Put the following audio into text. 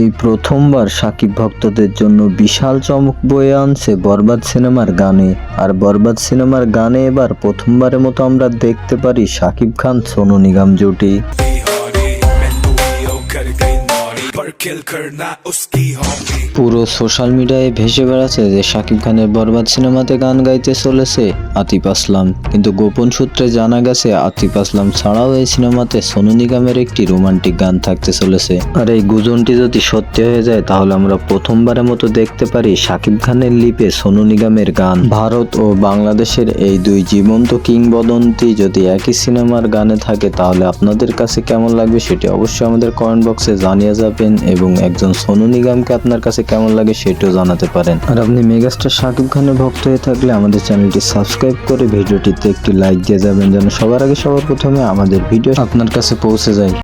এই প্রথমবার সাকিব ভক্তদের জন্য বিশাল চমক বয়ে আনছে বরবাদ সিনেমার গানে। আর বরবাদ সিনেমার গানে এবার প্রথমবারের মতো আমরা দেখতে পারি সাকিব খান, সোনু নিগম জুটি। পুরো সোশ্যাল মিডিয়ায় ভেসে বেড়াচ্ছে যে শাকিব খানের বরবাদ সিনেমাতে গান গাইতে চলেছে আতিফ আসলাম। কিন্তু গোপন সূত্রে জানা গেছে, আতিফ আসলাম ছাড়াও এই সিনেমাতে সোনু নিগমের একটি রোমান্টিক গান থাকতে চলেছে। আর এই গুজনটি যদি সত্যি হয়ে যায়, তাহলে আমরা প্রথমবারের মতো দেখতে পারি শাকিব খানের লিপে সোনু নিগমের গান। ভারত ও বাংলাদেশের এই দুই জীবন্ত কিংবদন্তি যদি একই সিনেমার গানে থাকে, তাহলে আপনাদের কাছে কেমন লাগবে সেটি অবশ্যই আমাদের কমেন্ট বক্সে জানিয়ে যাবেন। এবং একজন সোনু নিগমকে আপনার কাছে কেমন লাগে সেটিও জানাতে পারেন। আর আপনি মেগাস্টার শাকিব খানের ভক্ত হয়ে থাকলে আমাদের চ্যানেলটি সাবস্ক্রাইব করে ভিডিওটিতে একটি লাইক দিয়ে যাবেন যেন সবার আগে সবার প্রথমে আমাদের ভিডিও আপনার কাছে পৌঁছে যায়।